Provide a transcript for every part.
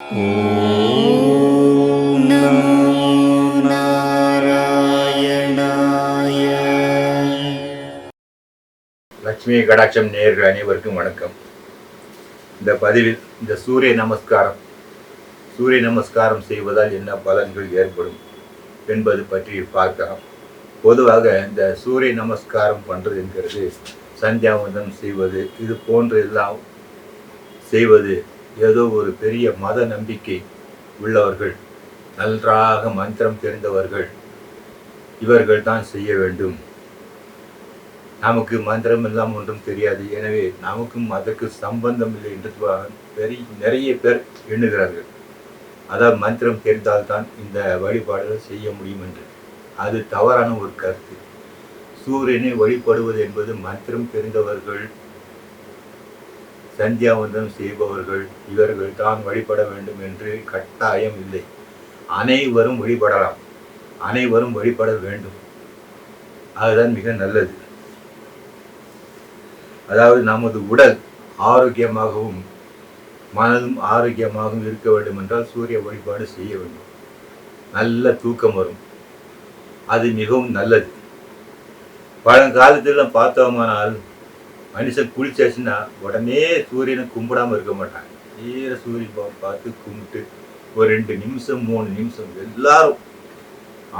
ॐ नमो नारायणाय லட்சுமி கடாட்சம் நேயர்கள் அனைவருக்கும் வணக்கம் இந்த பதிவில் இந்த சூரிய நமஸ்காரம் சூரிய நமஸ்காரம் செய்வதால் என்ன பலன்கள் ஏற்படும் என்பது பற்றி பார்க்கலாம் பொதுவாக இந்த சூரிய நமஸ்காரம் பண்ணுறதுங்கிறது சந்தியாவந்தம் செய்வது இது போன்ற எல்லாம் செய்வது ஏதோ ஒரு பெரிய மத நம்பிக்கை உள்ளவர்கள் நன்றாக மந்திரம் தெரிந்தவர்கள் இவர்கள் தான் செய்ய வேண்டும். நமக்கு மந்திரம் எல்லாம் ஒன்றும் தெரியாது. எனவே நமக்கும் அதற்கு சம்பந்தம் இல்லை என்று பெரிய நிறைய பேர் எண்ணுகிறார்கள். அதாவது மந்திரம் தெரிந்தால்தான் இந்த வழிபாடுகள் செய்ய முடியும் என்று. அது தவறான ஒரு கருத்து. சூரியனை வழிபடுவது என்பது மந்திரம் தெரிந்தவர்கள் சந்தியாவந்தம் செய்பவர்கள் இவர்கள் தான் வழிபட வேண்டும் என்று கட்டாயம் இல்லை. அனைவரும் வழிபடலாம். அனைவரும் வழிபட வேண்டும். அதுதான் மிக நல்லது. அதாவது நமது உடல் ஆரோக்கியமாகவும் மனதும் ஆரோக்கியமாகவும் இருக்க வேண்டும் என்றால் சூரிய வழிபாடு செய்ய வேண்டும். நல்ல தூக்கம் வரும். அது மிகவும் நல்லது. பழங்காலத்தில் பார்த்தோமானால் மனுஷன் குளிச்சாச்சுன்னா உடனே சூரியனை கும்பிடாம இருக்க மாட்டாங்க. நேர சூரியன் பார்த்து கும்பிட்டு ஒரு ரெண்டு நிமிஷம் மூணு நிமிஷம் எல்லாரும்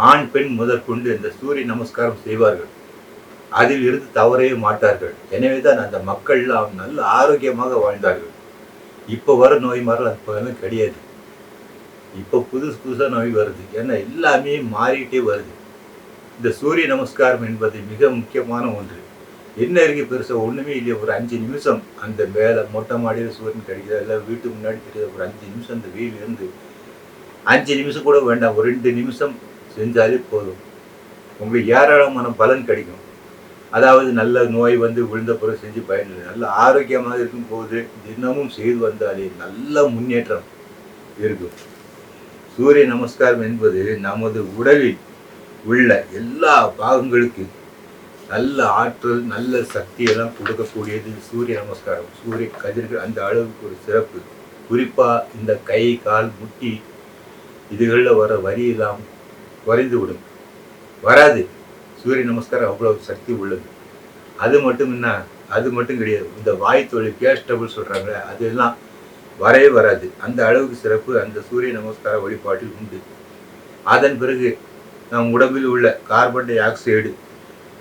ஆண் பெண் முதற்கொண்டு இந்த சூரிய நமஸ்காரம் செய்வார்கள். அதில் இருந்து தவறவே மாட்டார்கள். எனவே தான் அந்த மக்கள்லாம் நல்ல ஆரோக்கியமாக வாழ்ந்தார்கள். இப்போ வர நோய் மாதிரி அப்போ கிடையாது. இப்போ புதுசு புதுசாக நோய் வருது. ஏன்னா எல்லாமே மாறிட்டே வருது. இந்த சூரிய நமஸ்காரம் என்பது மிக முக்கியமான ஒன்று. என்ன இருக்கு பெருசாக ஒன்றுமே இல்லையா. ஒரு அஞ்சு நிமிஷம் அந்த மேலே மொட்டை மாடியில் சூரியன் கிடைக்குதா இல்லை வீட்டுக்கு முன்னாடி தெரியுது? ஒரு அஞ்சு நிமிஷம் அந்த வெயில் இருந்து. அஞ்சு நிமிஷம் கூட வேண்டாம். ஒரு ரெண்டு நிமிஷம் செஞ்சாலே போதும். உங்களுக்கு ஏராளமான பலன் கிடைக்கும். அதாவது நல்ல நோய் வந்து விழுந்த பிறகு செஞ்சு பயனில்லை நல்ல ஆரோக்கியமாக இருக்கும் போது தினமும் செய்து வந்தாலே நல்ல முன்னேற்றம் இருக்கும். சூரிய நமஸ்காரம் என்பது நமது உடலில் உள்ள எல்லா பாகங்களுக்கு நல்ல ஆற்றல் நல்ல சக்தியெல்லாம் கொடுக்கக்கூடியது சூரிய நமஸ்காரம். சூரிய கதிர்கள் அந்த அளவுக்கு ஒரு சிறப்பு. குறிப்பாக இந்த கை கால் முட்டி இதுகளில் வர வரி எல்லாம் குறைந்து விடும் வராது. சூரிய நமஸ்காரம் அவ்வளோ சக்தி உள்ளது. அது மட்டும் என்ன? அது மட்டும் கிடையாது. இந்த வாய் தொழில் கேஸ் டபுள் அதெல்லாம் வரவே வராது. அந்த அளவுக்கு சிறப்பு அந்த சூரிய நமஸ்கார வழிபாட்டில் உண்டு. அதன் பிறகு நம் உடம்பில் உள்ள கார்பன் டை ஆக்சைடு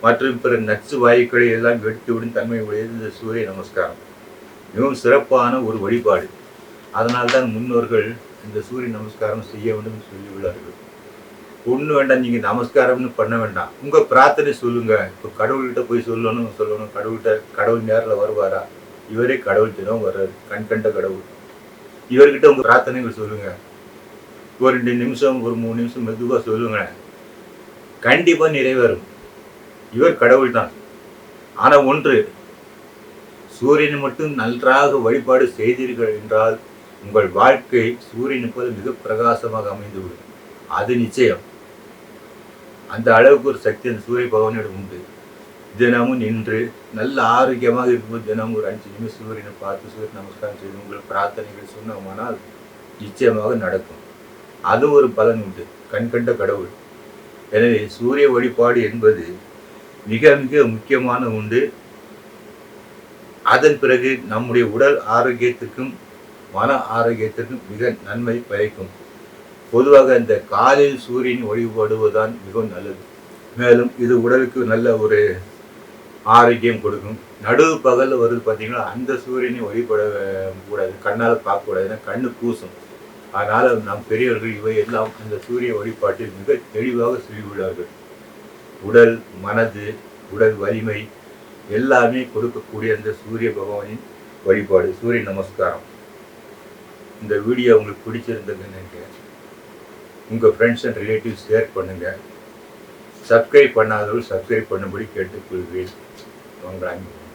மற்றும் பிற நச்சு வாயுக்களை எல்லாம் வெடித்துவிடும் தன்மை உடையது இந்த சூரிய நமஸ்காரம். மிகவும் சிறப்பான ஒரு வழிபாடு. அதனால்தான் முன்னோர்கள் இந்த சூரிய நமஸ்காரம் செய்ய வேண்டும் என்று சொல்லியுள்ளார்கள். ஒன்று வேண்டாம் நீங்கள் நமஸ்காரம்னு பண்ண வேண்டாம். உங்கள் பிரார்த்தனை சொல்லுங்கள் இப்போ கடவுள்கிட்ட போய் சொல்லணும் சொல்லணும். கடவுள்கிட்ட கடவுள் நேரில் வருவாரா? இவரே கடவுள் தினம் வர்றாரு. கண் கண்ட கடவுள். இவர்கிட்ட உங்கள் பிரார்த்தனைகள் சொல்லுங்கள் ஒரு ரெண்டு நிமிஷம் ஒரு மூணு நிமிஷம் மெதுவாக சொல்லுங்க. கண்டிப்பாக நிறைவேறும். இவர் கடவுள்தான். ஆனால் ஒன்று சூரியனை மட்டும் நன்றாக வழிபாடு செய்தீர்கள் என்றால் உங்கள் வாழ்க்கை சூரியனை போல மிக பிரகாசமாக அமைந்துவிடும். அது நிச்சயம். அந்த அளவுக்கு ஒரு சக்தி அந்த சூரிய பகவானிடம் உண்டு. தினமும் நின்று நல்ல ஆரோக்கியமாக இருக்கும்போது தினமும் ஒரு அஞ்சு நிமிஷம் சூரியனை பார்த்து சூரிய நமஸ்காரம் செய்து உங்கள் பிரார்த்தனைகள் சொன்னோமானால் நிச்சயமாக நடக்கும். அது ஒரு பலன் உண்டு. கண்கண்ட கடவுள். எனவே சூரிய வழிபாடு என்பது மிக மிக முக்கியமான உண்டு. அதன் பிறகு நம்முடைய உடல் ஆரோக்கியத்திற்கும் மன ஆரோக்கியத்திற்கும் மிக நன்மை பயக்கும். பொதுவாக இந்த காலையில் சூரியன் வழிபடுவதுதான் மிகவும் நல்லது. மேலும் இது உடலுக்கு நல்ல ஒரு ஆரோக்கியம் கொடுக்கும். நடுவு பகலில் வருது பார்த்தீங்கன்னா அந்த சூரியனை வழிபட கூடாது. கண்ணால் பார்க்கக்கூடாது. ஏன்னா கண்ணு கூசும். அதனால் நம் பெரியவர்கள் இவை எல்லாம் அந்த சூரிய வழிபாட்டில் மிக தெளிவாக சொல்லியுள்ளார்கள். உடல் மனது உடல் வலிமை எல்லாமே கொடுக்கக்கூடிய அந்த சூரிய பகவானின் வழிபாடு சூரிய நமஸ்காரம். இந்த வீடியோ உங்களுக்கு பிடிச்சிருந்ததுன்னு நினைக்கிறேன். உங்கள் ஃப்ரெண்ட்ஸ் அண்ட் ரிலேட்டிவ்ஸ் ஷேர் பண்ணுங்கள் சப்ஸ்கிரைப் பண்ணாதவர்கள் சப்ஸ்கிரைப் பண்ணும்படி கேட்டுக்கொள்வேன் வாங்குறாங்க